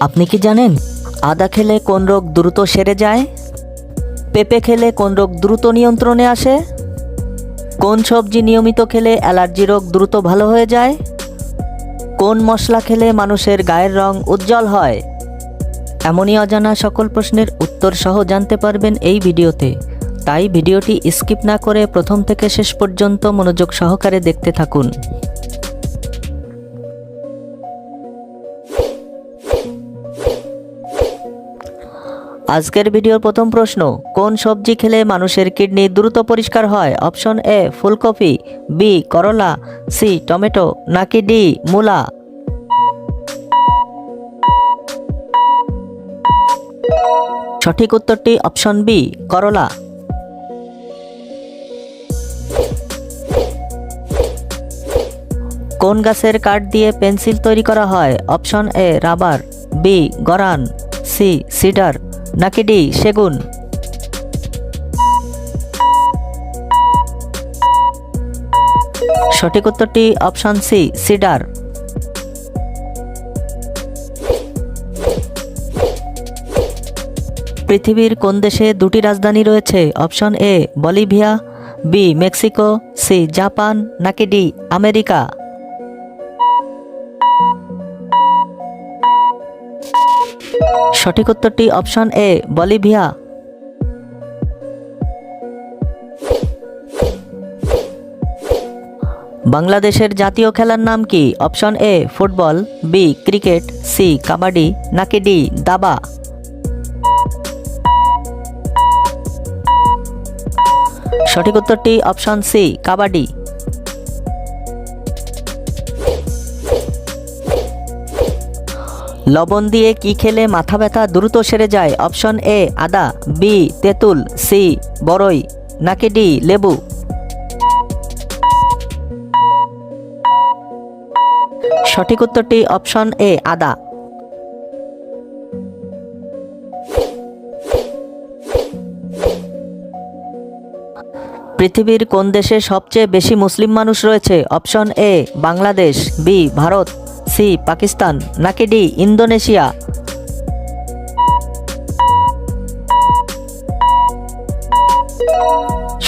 আপনি কি জানেন আদা খেলে কোন রোগ দ্রুত সেরে যায়? পেঁপে খেলে কোন রোগ দ্রুত নিয়ন্ত্রণে আসে? কোন সবজি নিয়মিত খেলে অ্যালার্জি রোগ দ্রুত ভালো হয়ে যায়? কোন মশলা খেলে মানুষের গায়ের রং উজ্জ্বল হয়? এমনই অজানা সকল প্রশ্নের উত্তর সহ জানতে পারবেন এই ভিডিওতে। তাই ভিডিওটি স্কিপ না করে প্রথম থেকে শেষ পর্যন্ত মনোযোগ সহকারে দেখতে থাকুন। আজকের ভিডিওর প্রথম প্রশ্ন, কোন সবজি খেলে মানুষের কিডনি দ্রুত পরিষ্কার হয়? অপশন এ, ফুলকপি, বি, করলা, সি, টমেটো, নাকি ডি, মূলা? সঠিক উত্তরটি অপশন বি, করলা। কোন গাছের কাঠ দিয়ে পেন্সিল তৈরি করা হয়? অপশন এ, রাবার, বি, গরান, সি, সিডার। নাকি ডি, সেগুন? সঠিক উত্তরটি অপশন সি, সিডার। পৃথিবীর কোন দেশে দুটি রাজধানী রয়েছে? Option A, Bolivia, B, Mexico, C, Japan, নাকি ডি, আমেরিকা? সঠিক উত্তরটি অপশন এ, বলিভিয়া। বাংলাদেশের জাতীয় খেলার নাম কি? Option A, football, B, cricket, C, kabaddi, নাকি ডি, দাবা। সঠিক উত্তরটি অপশন সি, কাবাডি। লবণ দিয়ে কি খেলে মাথা ব্যথা দ্রুত সেরে যায়? অপশন এ, আদা, বি, তেঁতুল, সি বড়ই নাকি ডি, লেবু? সঠিক উত্তরটি অপশন এ, আদা। পৃথিবীর কোন দেশে সবচেয়ে বেশি মুসলিম মানুষ রয়েছে? Option A, Bangladesh, B, Bharat. C Pakistan, নাকি ডি, ইন্দোনেশিয়া?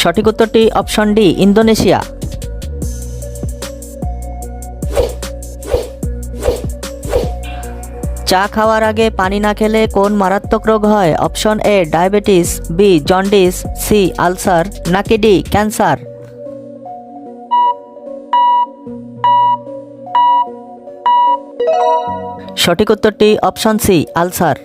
সঠিক উত্তরটি অপশন ডি, ইন্দোনেশিয়া। চা খাওয়ার আগে পানি না খেলে কোন মারাত্মক রোগ হয়? Option A, diabetes, B, jaundice, C, ulcer, নাকি ডি, ক্যান্সার? সঠিক উত্তরটি অপশন সি, আলসার।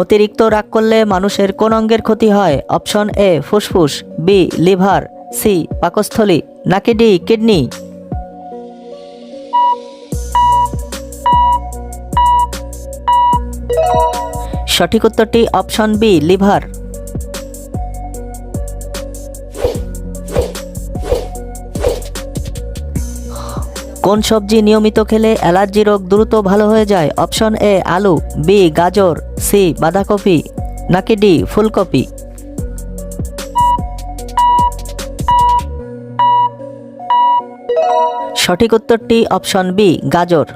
অতিরিক্ত রাগ করলে মানুষের কোন অঙ্গের ক্ষতি হয়? অপশন এ, ফুসফুস, বি, লিভার, সি, পাকস্থলী, নাকি ডি, কিডনি? সঠিক উত্তরটি অপশন বি, লিভার। কোন সবজি নিয়মিত খেলে অ্যালার্জি রোগ দ্রুত ভালো হয়ে যায়? অপশন এ, আলু, বি, গাজর, সি, বাঁধাকপি, নাকি ডি, ফুলকপি? সঠিক উত্তরটি অপশন বি, গাজর।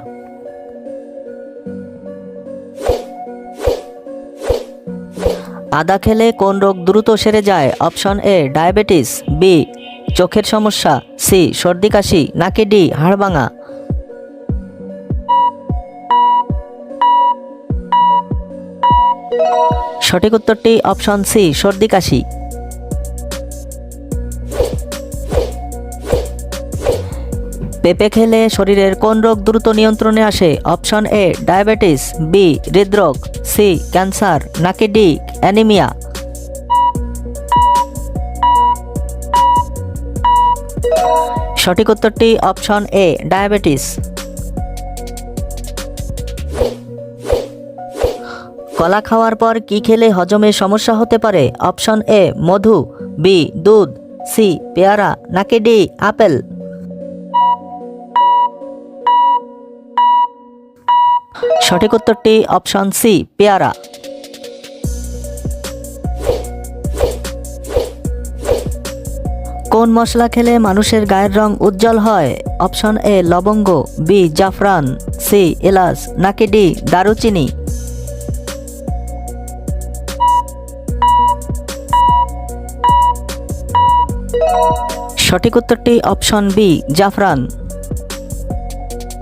আদা খেলে কোন রোগ দ্রুত সেরে যায়? অপশন এ, ডায়াবেটিস, বি চোখের সমস্যা, সি, সর্দি, কাশি, নাকি ডি হাড়ভাঙা সঠিক উত্তরটি অপশন সি, সর্দি, কাশি। পেঁপে খেলে শরীরের কোন রোগ দ্রুত নিয়ন্ত্রণে আসে? অপশন এ, ডায়াবেটিস, বি, হৃদরোগ, সি, ক্যান্সার, নাকি ডি, অ্যানিমিয়া। সঠিক উত্তরটি অপশন এ, ডায়াবেটিস। কলা খাওয়ার পর কি খেলে হজমে সমস্যা হতে পারে? অপশন এ, মধু, বি, দুধ, সি, পেয়ারা, নাকি ডি, আপেল। সঠিক উত্তরটি অপশন সি, পেয়ারা। কোন মশলা খেলে মানুষের গায়ের রং উজ্জ্বল হয়? অপশন এ, লবঙ্গ, বি, জাফরান, সি, এলাচ, নাকি ডি, দারুচিনি? সঠিক উত্তরটি অপশন বি, জাফরান।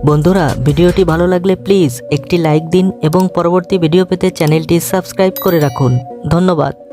বন্ধুরা, ভিডিওটি ভালো লাগলে প্লিজ একটি লাইক দিন এবং পরবর্তী ভিডিও পেতে চ্যানেলটি সাবস্ক্রাইব করে রাখুন। ধন্যবাদ।